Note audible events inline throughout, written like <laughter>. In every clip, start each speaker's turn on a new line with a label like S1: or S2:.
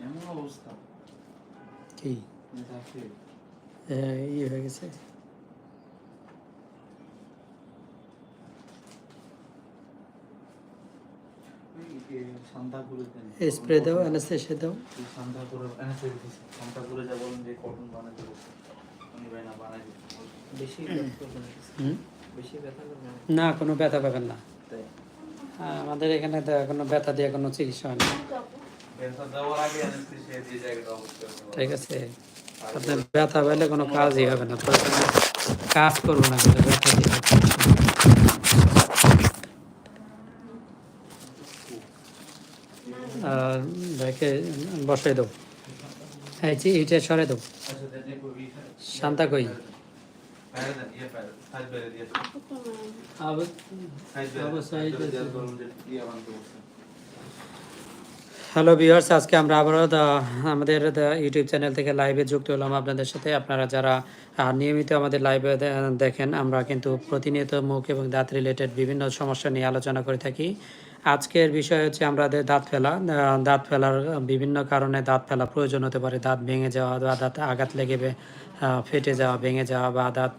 S1: এমন অবস্থা
S2: কি হ্যাঁ, স্প্রে দাও অ্যানাস্থেশিয়া দাও
S1: শান্তাপুরে শান্তাপুরে যা বলেন যে কটন বানাতে না
S2: কোনো ব্যথা পাবেন না। হ্যাঁ, আমাদের এখানে তো কোনো ব্যথা দিয়ে কোনো চিকিৎসা হয় না। ঠিক আছে। আপনার ব্যথা পেলে কোনো কাজই হবে না। কাজ করব না কিন্তু ব্যথা দিয়ে আর দেখে বসাই দাও হ্যাঁ
S1: আচ্ছা
S2: শান্তা কই? হ্যালো ভিউয়ার্স আজকে আমরা আবারও আমাদের ইউটিউব চ্যানেল থেকে লাইভে যুক্ত হলাম আপনাদের সাথে। আপনারা যারা নিয়মিত আমাদের লাইভে দেখেন, আমরা কিন্তু প্রতিনিয়ত মুখ এবং দাঁত রিলেটেড বিভিন্ন সমস্যা নিয়ে আলোচনা করে থাকি। আজকের বিষয় হচ্ছে আমাদের দাঁত ফেলা। দাঁত ফেলার বিভিন্ন কারণে দাঁত ফেলা প্রয়োজন হতে পারে। দাঁত ভেঙে যাওয়া বা দাঁত আঘাত লেগে ফেটে যাওয়া, ভেঙে যাওয়া বা দাঁত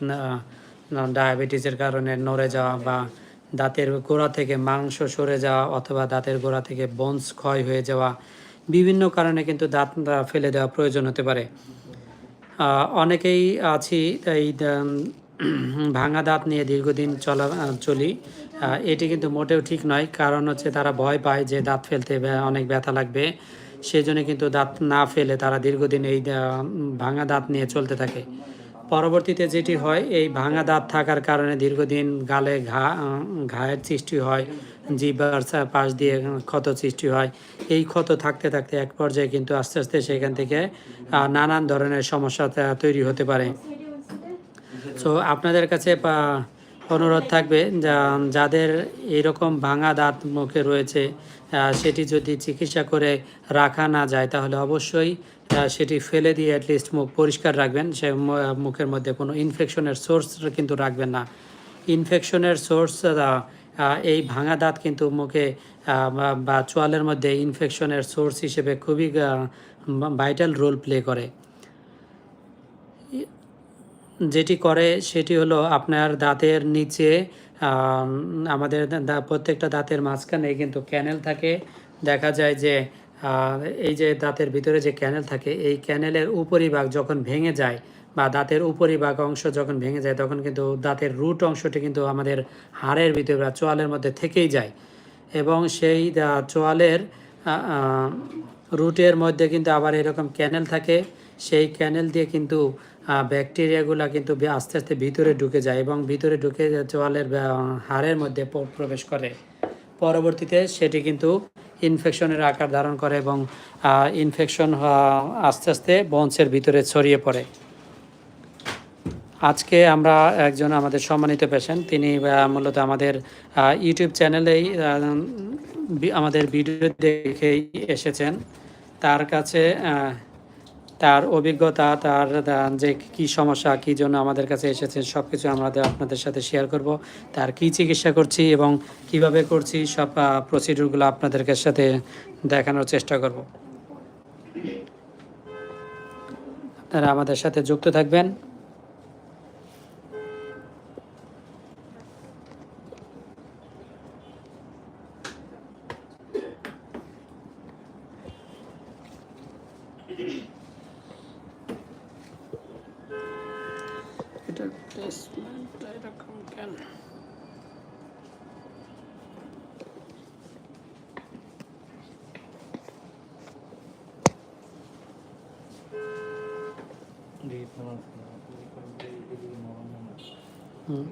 S2: ডায়াবেটিসের কারণে নড়ে যাওয়া বা দাঁতের গোড়া থেকে মাংস সরে যাওয়া অথবা দাঁতের গোড়া থেকে বোনস ক্ষয় হয়ে যাওয়া বিভিন্ন কারণে কিন্তু দাঁত ফেলে দেওয়া প্রয়োজন হতে পারে। অনেকেই আছি এই ভাঙা দাঁত নিয়ে দীর্ঘদিন চলা, চলি এটি কিন্তু মোটেও ঠিক নয়। কারণ হচ্ছে তারা ভয় পায় যে দাঁত ফেলতে অনেক ব্যথা লাগবে। সেই জন্য কিন্তু দাঁত না ফেলে তারা দীর্ঘদিন এই ভাঙা দাঁত নিয়ে চলতে থাকে। পরবর্তীতে যেটি হয়, এই ভাঙা দাঁত থাকার কারণে দীর্ঘদিন গালে ঘা ঘায়ের সৃষ্টি হয় জিবার পাশ দিয়ে ক্ষত সৃষ্টি হয়। এই ক্ষত থাকতে থাকতে এক পর্যায়ে কিন্তু আস্তে আস্তে সেখান থেকে নানান ধরনের সমস্যা তৈরি হতে পারে। সো আপনাদের কাছে অনুরোধ থাকবে যাদের এরকম ভাঙা দাঁত মুখে রয়েছে সেটি যদি চিকিৎসা করে রাখা না যায়, তাহলে অবশ্যই সেটি ফেলে দিয়ে অ্যাটলিস্ট মুখ পরিষ্কার রাখবেন। সে মুখের মধ্যে কোনো ইনফেকশনের সোর্স কিন্তু রাখবেন না। ইনফেকশনের সোর্স এই ভাঙা দাঁত কিন্তু মুখে বা চোয়ালের মধ্যে ইনফেকশনের সোর্স হিসেবে খুবই ভাইটাল রোল প্লে করে। যেটি করে সেটি হলো আপনার দাঁতের নিচে আমাদের প্রত্যেকটা দাঁতের মাঝখানে কিন্তু ক্যানেল থাকে। দেখা যায় যে এই যে দাঁতের ভিতরে যে ক্যানেল থাকে, এই ক্যানেলের উপরিভাগ যখন ভেঙে যায় বা দাঁতের উপরিভাগ অংশ যখন ভেঙে যায়, তখন কিন্তু দাঁতের রুট অংশটি কিন্তু আমাদের হাড়ের ভিতরে বা চোয়ালের মধ্যে থেকেই যায়। এবং সেই চোয়ালের রুটের মধ্যে কিন্তু আবার এরকম ক্যানেল থাকে। সেই ক্যানেল দিয়ে কিন্তু ব্যাকটেরিয়াগুলো কিন্তু আস্তে আস্তে ভিতরে ঢুকে যায় এবং ভিতরে ঢুকে চোয়ালের হাড়ের মধ্যে প্রবেশ করে। পরবর্তীতে সেটি কিন্তু ইনফেকশনের আকার ধারণ করে এবং ইনফেকশন আস্তে আস্তে বংশের ভিতরে ছড়িয়ে পড়ে। আজকে আমরা একজন আমাদের সম্মানিত পেশেন্ট তিনি মূলত আমাদের ইউটিউব চ্যানেলেই আমাদের ভিডিও দেখেই এসেছেন। তার কাছে তার অভিজ্ঞতা, তার যে কি সমস্যা, কী জন্য আমাদের কাছে এসেছে সব কিছু আমরা আপনাদের সাথে শেয়ার করব। তার কি চিকিৎসা করছি এবং কীভাবে করছি, সব প্রসিডিউরগুলো আপনাদের সাথে দেখানোর চেষ্টা করব। আপনারা আমাদের সাথে যুক্ত থাকবেন এটার প্লেসমেন্ট এরকম কেন
S1: এদিকে নরম মনে হয়।
S2: হুম বিভিন্ন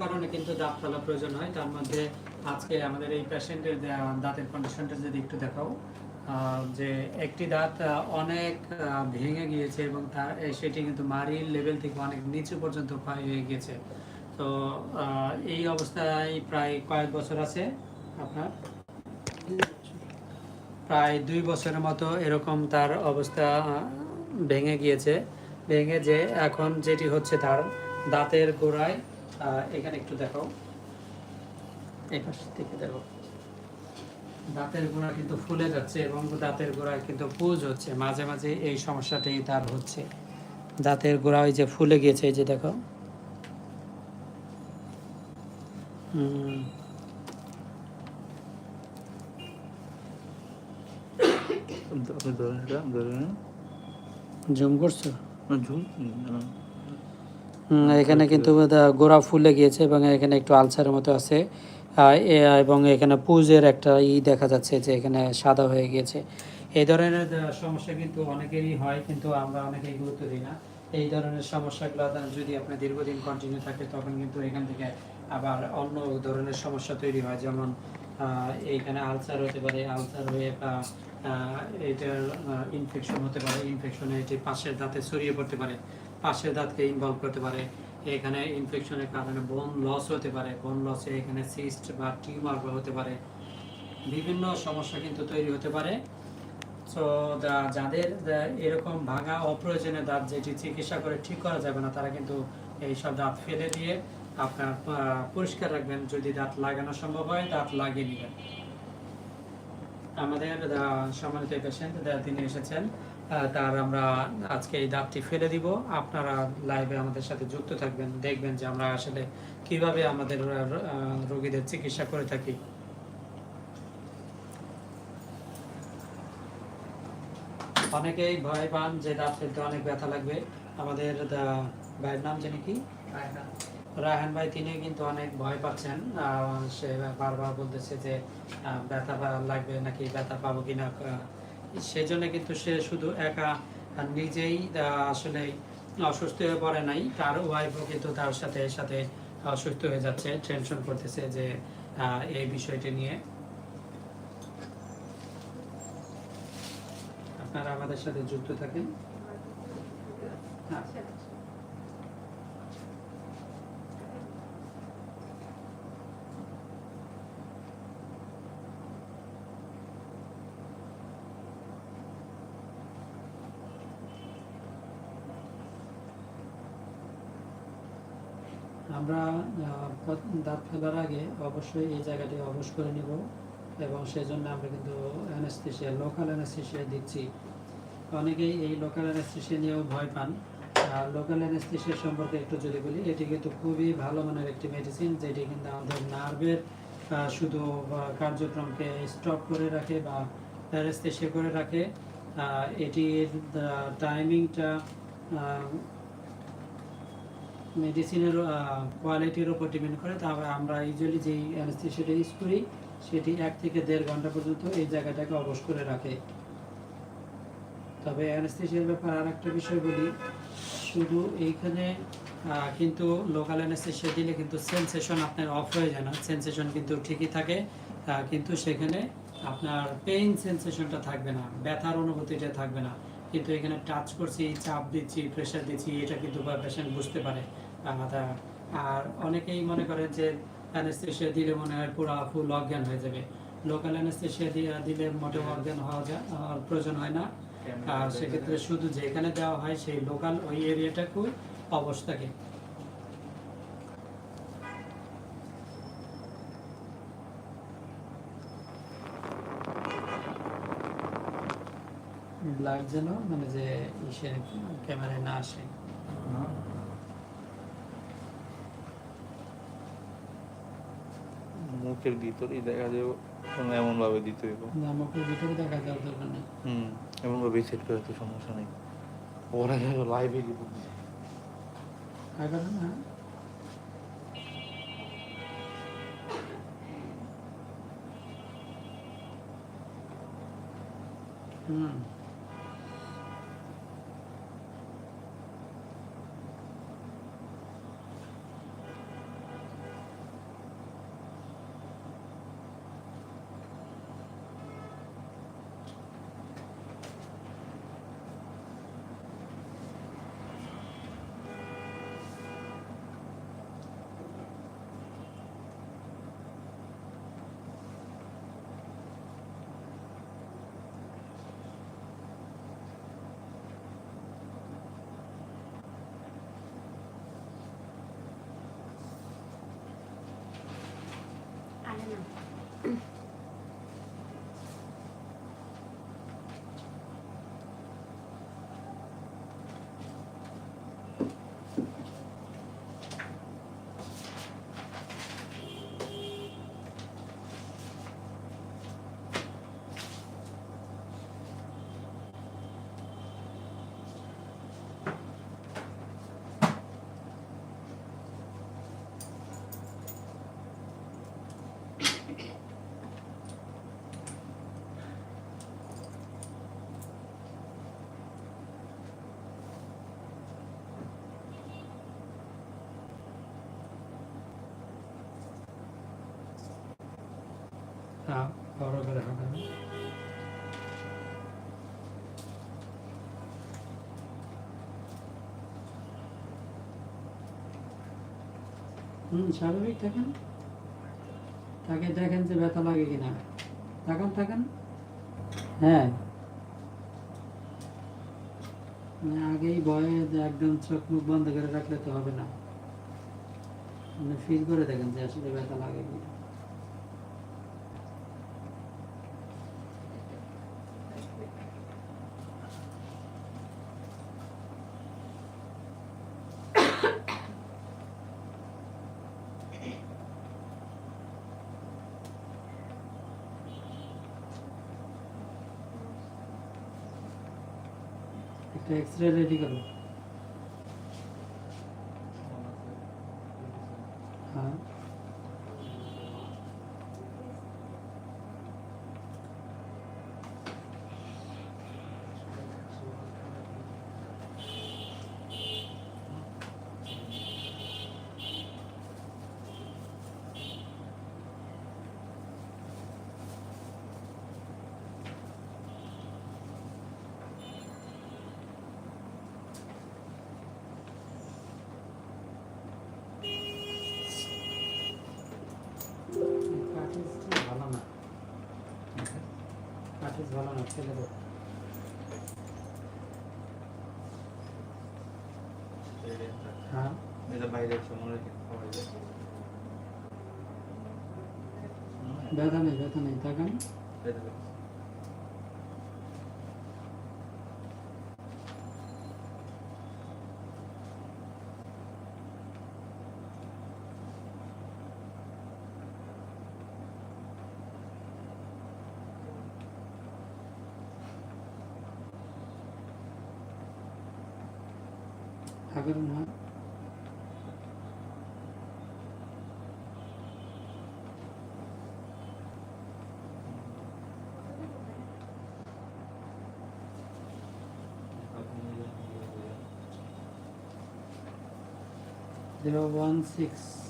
S2: কারণে কিন্তু দাঁত ফেলা প্রয়োজন হয় তার মধ্যে আজকে আমাদের এই পেশেন্টের দাঁতের কন্ডিশনটা যদি একটু দেখাও যে একটি দাঁত অনেক ভেঙে গিয়েছে এবং তার সেটি কিন্তু মারির লেভেল থেকে অনেক নিচু পর্যন্ত ক্ষয় হয়ে গিয়েছে। তো এই অবস্থায় প্রায় কয়েক বছর আছে আপনার? প্রায় দুই বছরের মতো এরকম তার অবস্থা ভেঙে গিয়েছে। ভেঙে যে এখন যেটি হচ্ছে তার দাঁতের গোড়ায় এখানে একটু দেখো এই থেকে দেখো। দাঁতের গোড়া কিন্তু ফুলে যাচ্ছে এবং দাঁতের গোড়ায় কিন্তু পুজ হচ্ছে। মাঝে মাঝে এই সমস্যাটি তার হচ্ছে। দাঁতের গোড়া ওই যে ফুলে গিয়েছে, এই যে দেখো। হুম। এখানে কিন্তু গোড়া ফুলে গিয়েছে এবং এখানে একটু আলসারের মতো আছে। এবং এখানে পুজের একটা ই দেখা যাচ্ছে যে এখানে সাদা হয়ে গিয়েছে। এই ধরনের সমস্যা কিন্তু অনেকেরই হয়, কিন্তু আমরা অনেকেই গুরুত্ব দিই না। এই ধরনের সমস্যাগুলো যদি আপনার দীর্ঘদিন কন্টিনিউ থাকে, তখন কিন্তু এখান থেকে আবার অন্য ধরনের সমস্যা তৈরি হয়। যেমন এইখানে আলসার হতে পারে, আলসার হয়ে বা এটার ইনফেকশন হতে পারে। ইনফেকশনে এটি পাশের দাঁতে ছড়িয়ে পড়তে পারে, পাশের দাঁতকে ইনভলভ করতে পারে। এখানে ইনফেকশনের কারণে বোন লস হতে পারে বোন লসে এখানে সিস্ট বা টিউমার হতে পারে। বিভিন্ন সমস্যা কিন্তু তৈরি হতে পারে। সো যাদের এরকম ভাঙা অপ্রয়োজনীয় দাঁত যেটি চিকিৎসা করে ঠিক করা যাবে না, তারা কিন্তু এই সব দাঁত ফেলে দিয়ে আপনার পরিষ্কার রাখবেন। যদি দাঁত লাগানো সম্ভব হয়, দাঁত লাগিয়ে নেবেন। আমাদের সম্মানিত পেশেন্ট তিনি এসেছেন। তার আমরা আজকে এই দাঁতটি ফেলে দিব। আপনারা লাইভে আমাদের সাথে যুক্ত থাকবেন দেখবেন যে আমরা আসলে কীভাবে আমাদের রোগীদের চিকিৎসা করে থাকি। অনেকেই ভয় পান যে দাঁত ফেলতে অনেক ব্যথা লাগবে। আমাদের ভাইয়ের নাম জানি কি? রায়হান। ভাই তিনি কিন্তু অনেক ভয় পাচ্ছেন। আহ, সে বারবার বলতেছে যে ব্যথা লাগবে নাকি ব্যথা পাবো কিনা আহ, সেই জন্য কিন্তু সে শুধু একা নিজেই আসলে অসুস্থ হয়ে পড়ে নাই। তার ওয়াইফও কিন্তু তার সাথে সাথে অসুস্থ হয়ে যাচ্ছে টেনশন করতেছে যে এই বিষয়টি নিয়ে। আপনারা আমাদের সাথে যুক্ত থাকেন। হ্যাঁ। দাঁত ফেলার আগে অবশ্যই এই জায়গাটি অবশ করে নিব এবং সেজন্য আমরা কিন্তু অ্যানাস্থেশিয়া লোকাল অ্যানাস্থেশিয়া দিচ্ছি। অনেকেই এই লোকাল অ্যানাস্থেশিয়া নিয়েও ভয় পান। আর লোকাল অ্যানাস্থেশিয়া সম্পর্কে একটু যদি বলি, এটি কিন্তু খুবই ভালো মানের একটি মেডিসিন যেটি কিন্তু আমাদের নার্ভের শুধু কার্যক্রমকে স্টপ করে রাখে বা অ্যানাস্থেশিয়া করে রাখে। এটির টাইমিংটা মেডিসিনের কোয়ালিটির উপর ডিপেন্ড করে। তবে আমরা ইউজুয়ালি যেই অ্যানাস্থেশিয়াটা ইউজ করি, সেটি এক থেকে দেড় ঘণ্টা পর্যন্ত এই জায়গাটাকে অবশ করে রাখে। তবে অ্যানাস্থেশিয়ার ব্যাপারে আর একটা বিষয় বলি, শুধু এইখানে কিন্তু লোকাল অ্যানাস্থেশিয়া দিলে কিন্তু সেন্সেশন আপনার অফ হয়ে যায় না। সেন্সেশন কিন্তু ঠিকই থাকে কিন্তু সেখানে আপনার পেইন সেন্সেশনটা থাকবে না, ব্যথার অনুভূতিটা থাকবে না। কিন্তু এখানে টাচ করছি চাপ দিচ্ছি প্রেশার দিচ্ছি এটা কিন্তু পেশেন্ট বুঝতে পারে আলাদা আর অনেকেই মনে করে যে অ্যানেস্থেশিয়া দিলে মনে হয় পুরো ফুল অজ্ঞান হয়ে যাবে। লোকাল অ্যানেস্থেশিয়া দিয়ে দিলে মোটেও অজ্ঞান হওয়া যায় প্রয়োজন হয় না। আর সেক্ষেত্রে শুধু যেখানে দেওয়া হয় সেই লোকাল ওই এরিয়াটাকেও অবশ ব্লাড যেন মানে যে ইসে ক্যামেরায় না আসে।
S1: মুখের ভিতরেই দেখা কোনো এমন ভাবে দিতে হইব।
S2: আমাকে ভিতরে দেখা যাওয়ার দরকার নেই।
S1: হুম এমন ভাবে সেট করে তো সমস্যা নেই। ওরা গেল লাইভে দিব
S2: না। হুম। স্বাভাবিক থাকেন? তাকে দেখেন যে ব্যথা লাগে কিনা। তাকান থাকেন হ্যাঁ। মানে আগেই ভয়ে যে একদম চোখ মুখ বন্ধ করে রাখলে তো হবে না। মানে ফিল করে দেখেন যে আসলে ব্যথা লাগে কিনা একটা এক্স রে রেডি করো হ্যাঁ কাটিস ভালো না কাটিস ভালো না ফেলে দেবো। হ্যাঁ? ব্যথা নেই ব্যথা নেই। তাকান 016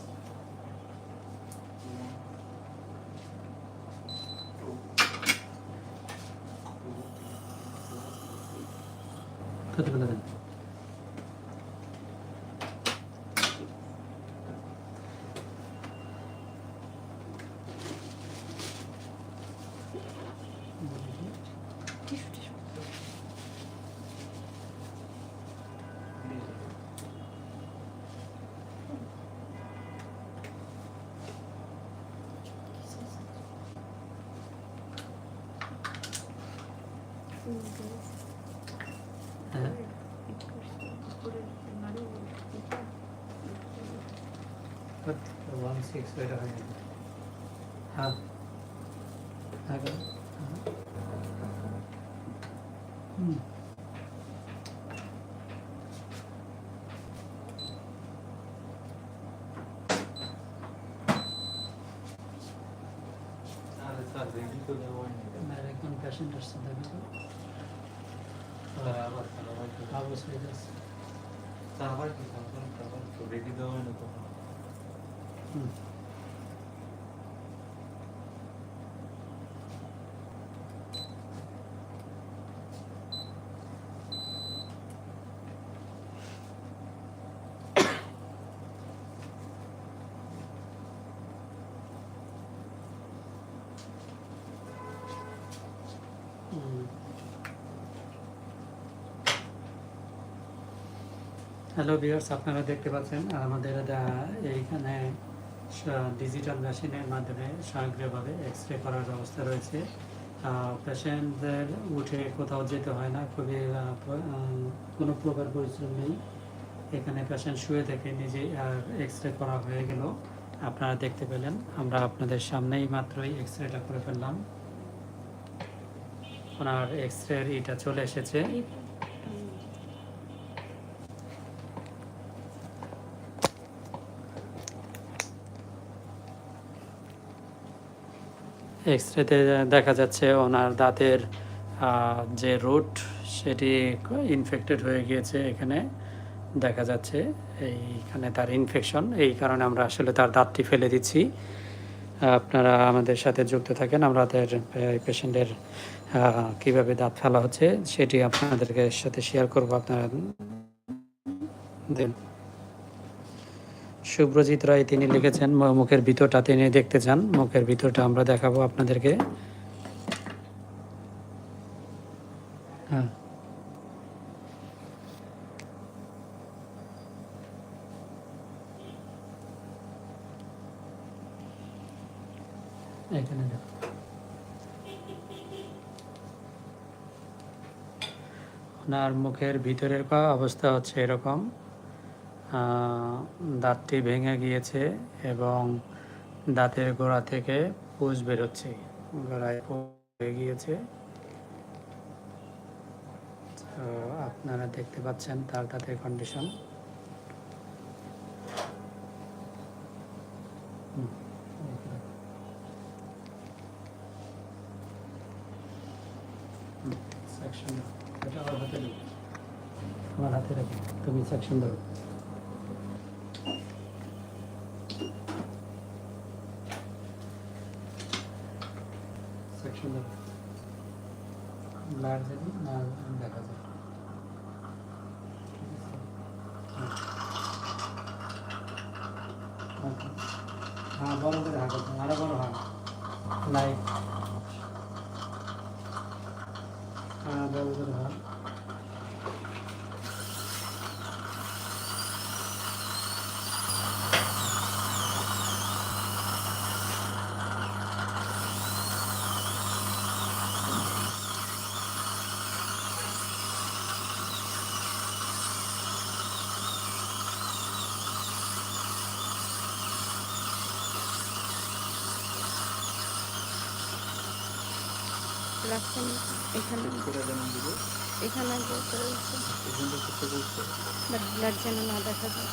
S2: পেশেন্ট আসছে দেখো
S1: আবার কি রেডি দেওয়া না তখন
S2: হুম হ্যালো ভিউয়ার্স আপনারা দেখতে পাচ্ছেন আমাদের এইখানে ডিজিটাল মেশিনের মাধ্যমে স্বয়ংক্রিয়ভাবে এক্স রে করার ব্যবস্থা রয়েছে। পেশেন্টদের উঠে কোথাও যেতে হয় না, খুবই কোনো প্রকার পরিশ্রম নেই। এখানে পেশেন্ট শুয়ে থেকে নিজেই এক্স রে করা হয়ে গেল। আপনারা দেখতে পেলেন, আমরা আপনাদের সামনেই মাত্রই এক্স রেটা করে ফেললাম। ওনার এক্স রের ইটা চলে এসেছে। এক্স রেতে দেখা যাচ্ছে ওনার দাঁতের যে রুট, সেটি ইনফেক্টেড হয়ে গিয়েছে এখানে। দেখা যাচ্ছে এইখানে তার ইনফেকশন এই কারণে আমরা আসলে তার দাঁতটি ফেলে দিচ্ছি। আপনারা আমাদের সাথে যুক্ত থাকেন আমাদের পেশেন্টের কীভাবে দাঁত ফেলা হচ্ছে, সেটি আপনাদেরকে সাথে শেয়ার করব। আপনারা দেন। শুভ্রজিৎ রায় তিনি লিখেছেন মুখের ভিতরটা তিনি দেখতে চান। মুখের ভিতরটা আমরা দেখাবো আপনাদেরকে। হ্যাঁ। ওনার মুখের ভিতরের অবস্থা হচ্ছে এরকম। দাঁতটি ভেঙে গিয়েছে এবং দাঁতের গোড়া থেকে পুষ বেরোচ্ছে গোড়ায় হয়ে গিয়েছে। তো আপনারা দেখতে পাচ্ছেন তার দাঁতের কন্ডিশন আমার হাতে রাখো তুমি সেকশন ধরো সেকশন ধরো ব্লাড জানি না দেখা যায় হ্যাঁ বড় করে হাঁটো আরও বড় হাঁট লাইক হ্যাঁ বড় করে হাঁট
S3: রাখছেন এখানে। এখানে ব্লাড যেন না দেখা যায়।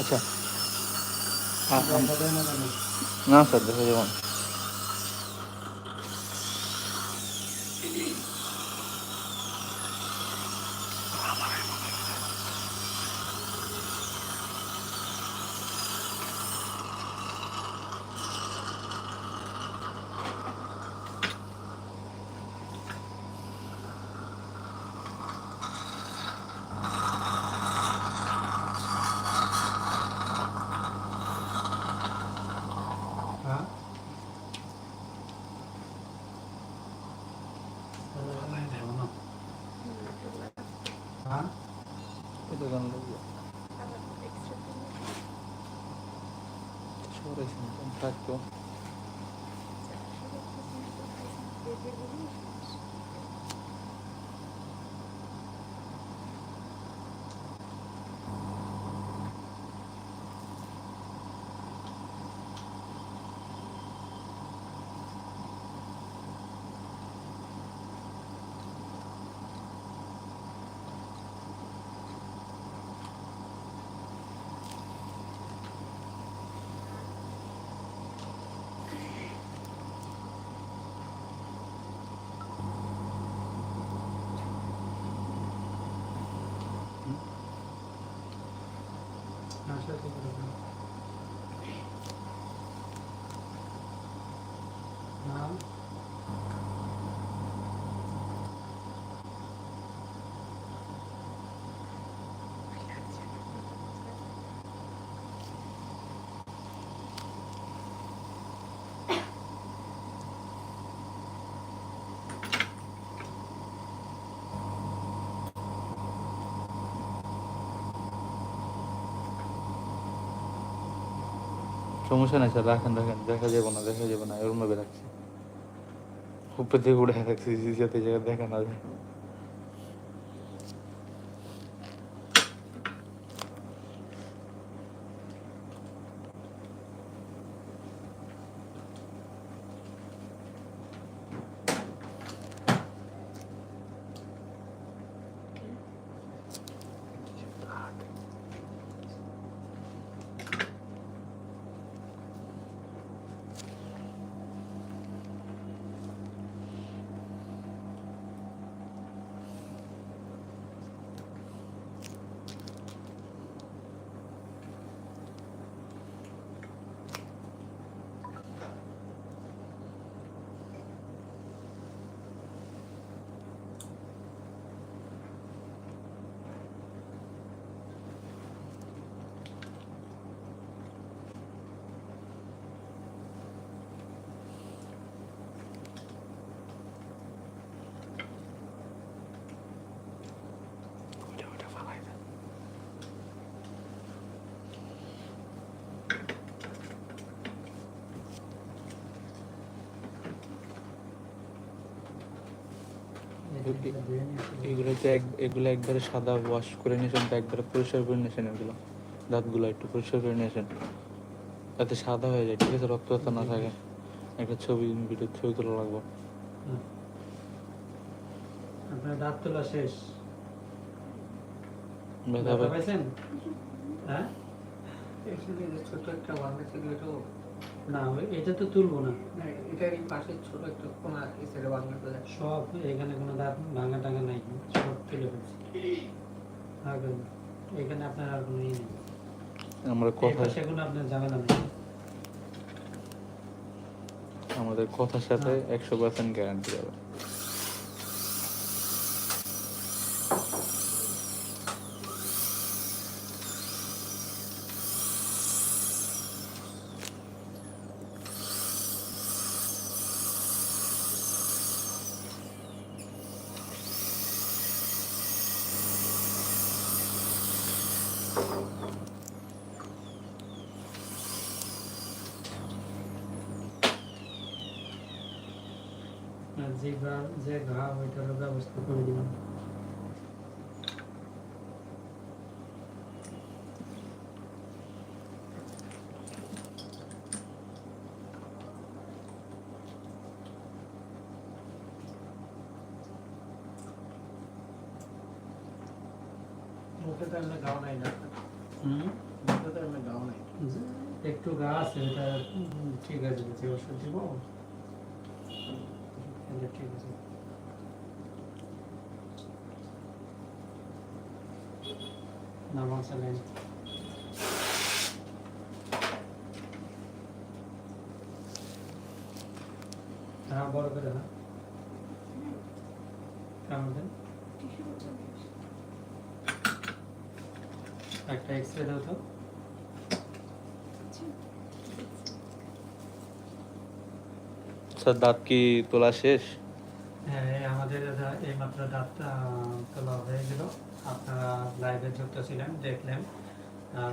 S1: আচ্ছা।
S2: না
S1: স্যার দেখা যাবে
S2: আশা করি না। হ্যাঁ
S1: সমস্যা নাই স্যার রাখেন রাখেন দেখা যাবে না দেখা যাবে না এরকম ভাবে রাখছি উপর থেকে উড়ে রাখছি যাতে জায়গা দেখা না যায় এগুলো যে এক- এগুলো একবারে সাদা ওয়াশ করে নিয়েছেন তো একবারে পরিষ্কার করে নিয়েছেন এগুলো। দাঁতগুলো একটু পরিষ্কার করে নিয়েছেন যাতে সাদা হয়ে যায় ঠিক আছে? রক্ত রক্ত না থাকে। একটা ছবি ভিডিও ছবি তোলা লাগবে।
S2: আপনার দাঁত তোলা শেষ।
S1: ব্যথা
S2: ব্যথা পাইছেন? হ্যাঁ?
S4: ছোট একটা ছিল
S2: না এটা তো তুলবো না।
S4: না, এটার পাশে ছোট একটা কোনা এই ভাঙা
S2: সব এখানে কোনো দাঁত ভাঙা টাঙা নাই সব তুলে ফেলছি। আর এখানে আপনার আর কোনো ইয়ে নেই।
S1: আমরা কথা
S2: সেগুলো আপনার ঝামেলা নেই।
S1: আমাদের কথার সাথে একশো পার্সেন্ট গ্যারান্টি যাবে
S2: যে ঘা যে ঘা ওইটারও ব্যবস্থা করে দিলাম।
S4: তো এমনি গাও নাই না?
S2: হুম?
S4: মুখে তো এমনি গাও নাই?
S2: একটু গা আছে এটা ঠিক আছে ওষুধ দিব। এটা ঠিক আছে নর্মাল স্যালাইন হ্যাঁ বড় করে হ্যাঁ কেমন দেন একটা এক্সরে দাও
S1: স্যার দাঁত কি তোলা শেষ?
S2: হ্যাঁ এই আমাদের দা- এইমাত্র দাঁতটা তোলা হয়ে গেল। আপনারা লাইভে যুক্ত ছিলেন দেখলেন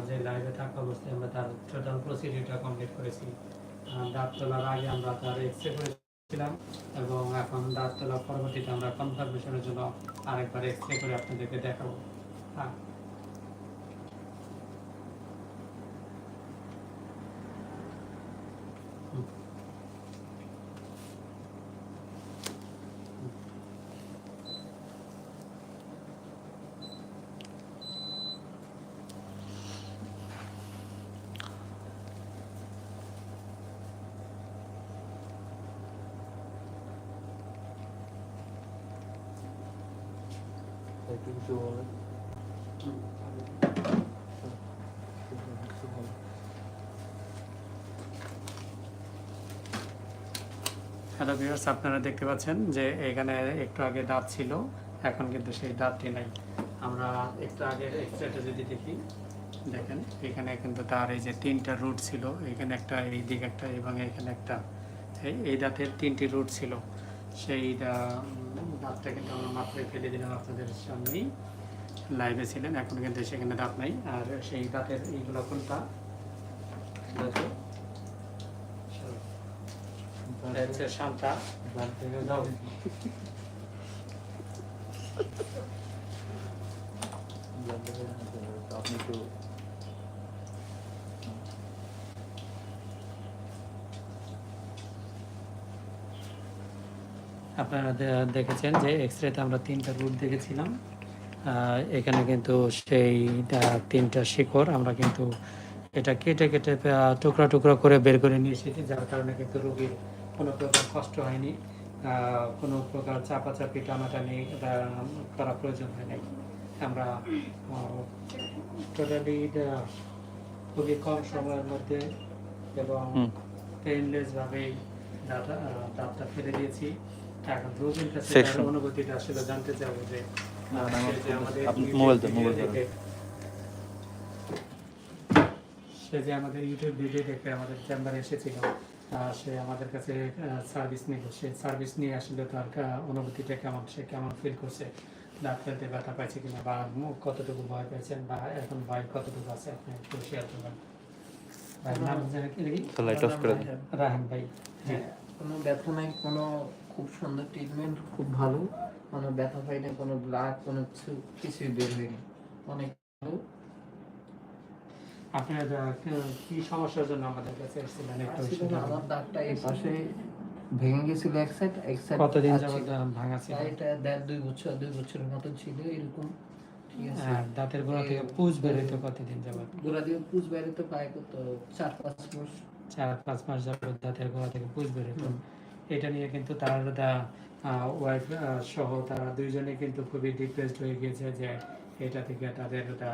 S2: যে লাইভে থাকা অবস্থায় আমরা তার টোটাল প্রসিডিউরটা কমপ্লিট করেছি। দাঁত তোলার আগে আমরা তার এক্সরে করেছিলাম এবং এখন দাঁত তোলার পরবর্তীতে আমরা কনফার্মেশনের জন্য আরেকবার এক্সরে করে আপনাদেরকে দেখাবো। হ্যাঁ। হ্যালো ভিউয়ার্স আপনারা দেখতে পাচ্ছেন যে এখানে একটু আগে দাঁত ছিল, এখন কিন্তু সেই দাঁতটি নাই। আমরা একটু আগে এক্সরেটা যদি দেখি। দেখেন, এখানে কিন্তু তার এই যে তিনটা রুট ছিল, এখানে একটা এই দিক একটা এবং এখানে একটা। এই এই দাঁতের তিনটি রুট ছিল। সেই রাতটা কিন্তু আমরা মাত্রায় ফেলে দিলাম আপনাদের সামনেই। লাইভে ছিলেন এখন কিন্তু সেখানে দাঁত নাই। আর সেই দাঁতের এইগুলো কোনটা শান্তা।
S1: দাঁত <laughs>
S2: আপনারা দেখেছেন যে এক্স রেতে আমরা তিনটা রুট দেখেছিলাম। এখানে কিন্তু সেই তিনটা শিকড় আমরা কিন্তু এটা কেটে কেটে টুকরা টুকরা করে বের করে নিয়ে এসেছি যার কারণে কিন্তু রোগীর কোনো প্রকার কষ্ট হয়নি। কোনো প্রকার চাপাচাপি টানাটানি করা প্রয়োজন হয় নাই। আমরা টোটালি খুবই কম সময়ের মধ্যে এবং ভাবে দাঁতটা ফেলে দিয়েছি। তার অনুভূতিটা আসলে জানতে চাবো যে
S1: না,
S2: আহ,
S1: না,
S2: সে যে আমাদের
S1: মোবাইল দেন, মোবাইল
S2: সে যে আমাদের ইউটিউব ভিডিও দেখে আমাদের চেম্বারে এসেছিল সে আমাদের কাছে সার্ভিস নিল। সে সার্ভিস নিয়ে আসলে তার অনুভূতিটা কেমন সে কেমন ফিল করছে দাঁত ফেলতে ব্যথা পাইছে কিনা বা মুখ কতটুকু ভয় পেয়েছেন বা এখন ভয় কতটুকু আছে আপনি একটু শেয়ার করবেন? রাহান ভাই। হ্যাঁ।
S4: কোনো ব্যথা নাই কোনো খুব সুন্দর ট্রিটমেন্ট খুব ভালো। কোনো ব্যথা পাই না কোনো ব্লাড কোনো কিছু কিছুই বের হয়নি অনেক ভালো।
S2: আপনার কি- কি সমস্যার জন্য আমাদের কাছে এসেছিলেন একটু
S4: আমার দাঁতটা এই পাশে ভেঙে গেছিল এক সাইড এক সাইড
S2: কতদিন যাবত ভাঙা ছিল
S4: এটা দেড় দুই বছর দুই বছরের মতন ছিল এরকম। ঠিক আছে।
S2: হ্যাঁ, দাঁতের গোড়া থেকে পুজ কতদিন যাবত
S4: গোড়া দিয়ে পুষ কত চার পাঁচ মাস।
S2: চার পাঁচ মাস যাবত দাঁতের গোড়া থেকে পুজ বের হইতো।
S4: হুম।
S2: এটা নিয়ে কিন্তু তার ওয়াইফ সহ তারা দুইজনে কিন্তু খুবই ডিপ্রেসড হয়ে গিয়েছে যে এটা থেকে তাদের একটা,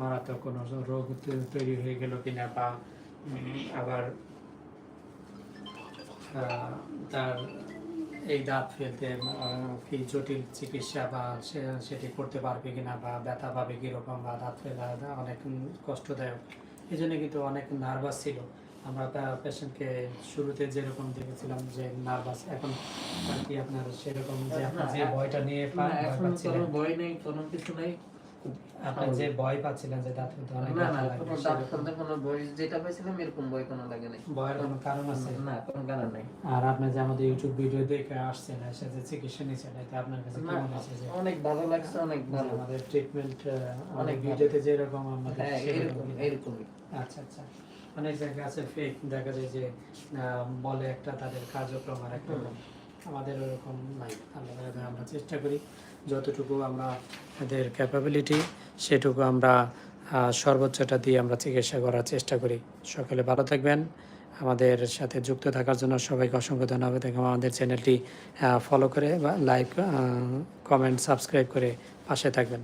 S2: মারাত্মক কোনো রোগ তৈরি হয়ে গেল কিনা বা আবার তার এই দাঁত ফেলতে কি জটিল চিকিৎসা বা সেটি করতে পারবে কিনা বা ব্যথা পাবে কীরকম বা দাঁত ফেলা অনেক কষ্টদায়ক। এই জন্য কিন্তু অনেক নার্ভাস ছিল। আমরা পেশেন্টকে শুরুতে যেরকম দেখেছিলাম যে নার্ভাস এখন আর কি আপনার সেরকম যে আপনার যে ভয়টা নিয়ে পাচ্ছিলেন।
S4: ভয় নেই কোনো কিছু নেই।
S2: আপনি যে ভয় পাচ্ছিলেন যে দাঁত অনেক
S4: না না কোনো দাঁত কোনো ভয় যেটা পাইছিলাম এরকম ভয় কোনো লাগে নাই।
S2: ভয়ের কোনো কারণ আছে?
S4: না কোনো কারণ নেই।
S2: আর আপনি যে আমাদের ইউটিউব ভিডিও দেখে আসছেন এসে যে চিকিৎসা নিচ্ছেন এতে আপনার কাছে
S4: না,
S2: কেমন আছে যে
S4: অনেক ভালো লাগছে অনেক ভালো।
S2: আমাদের ট্রিটমেন্ট অনেক ভিডিওতে যেরকম আমাদের
S4: হ্যাঁ এরকম এরকমই।
S2: আচ্ছা আচ্ছা। অনেক জায়গায় আছে ফেক দেখা যায় যে বলে একটা তাদের কার্যক্রম আর একটা আমাদের ওরকম নাই। তাআলা আমরা চেষ্টা করি যতটুকু আমরা এদের ক্যাপাবিলিটি সেটুকু আমরা সর্বোচ্চটা দিয়ে আমরা চিকিৎসা করার চেষ্টা করি। সকলে ভালো থাকবেন। আমাদের সাথে যুক্ত থাকার জন্য সবাইকে অসংখ্য ধন্যবাদ। এবং আমাদের চ্যানেলটি ফলো করে বা লাইক কমেন্ট সাবস্ক্রাইব করে পাশে থাকবেন।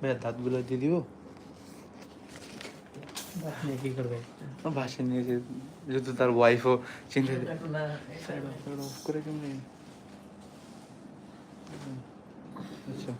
S1: ভাইয়া দাঁতগুলো দিয়ে দিব?
S2: কি করবে
S1: ভাসে নিয়ে যে যেহেতু তার ওয়াইফও চিন্তা করে কেমন? আচ্ছা।